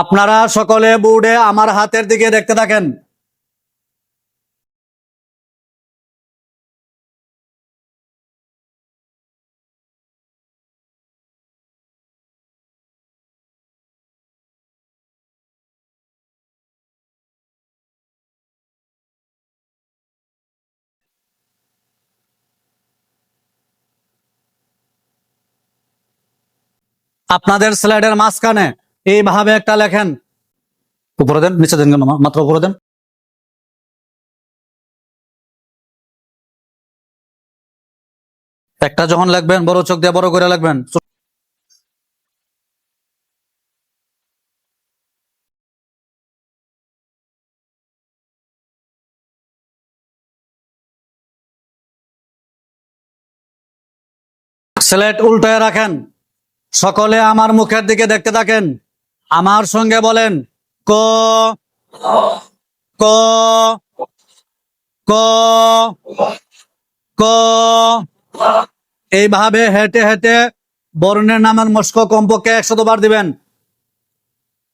আপনারা সকলে বোর্ডে আমার হাতের দিকে দেখতে থাকেন। আপনাদের স্লাইডের মাঝখানে এইভাবে একটা লেখেন। উপরে দেন, নিচে দেন? মাত্র উপরে দেন। একটা যখন লিখবেন, বড় চোখ দিয়ে বড় করে লিখবেন। স্লেট উল্টায় রাখেন। সকলে আমার মুখের দিকে দেখতে থাকেন। আমার সঙ্গে বলেন, ক ক ক ক। এইভাবে হেঁটে হেঁটে বর্ণের নামের মস্ক কমপক্ষে একশত বার দিবেন।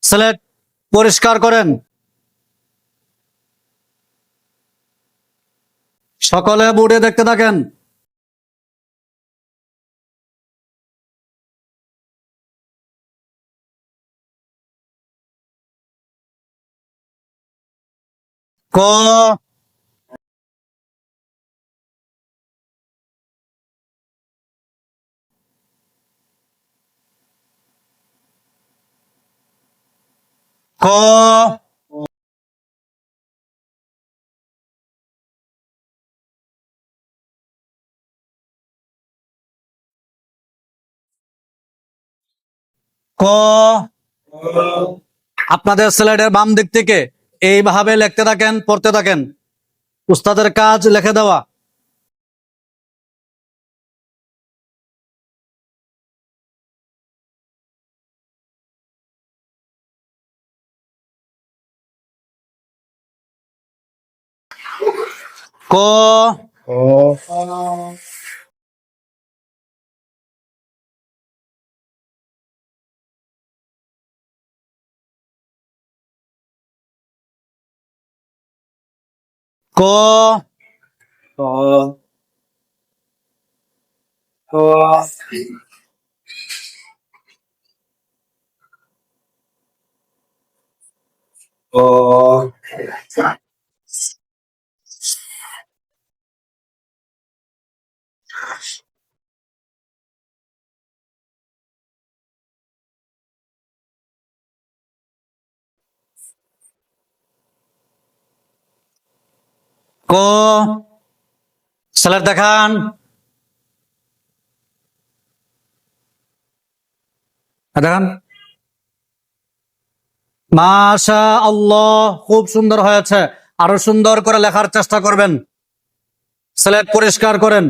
স্লেট পরিষ্কার করেন। সকলে বোর্ডে দেখতে থাকেন। ক? ক? ক? আপনাদের স্লাইডের বাম দিক থেকে। এইভাবে লিখতে থাকেন পড়তে থাকেন উস্তাদের কাজ লিখে দেওয়া ক ক ক স্যালাড দেখান। দেখান। মাশা আল্লাহ খুব সুন্দর হয়েছে। আরও সুন্দর করে লেখার চেষ্টা করবেন। স্লেট পরিষ্কার করেন।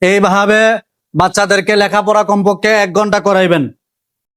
এইভাবে বাচ্চাদেরকে লেখাপড়া কমপক্ষে এক ঘণ্টা করাইবেন।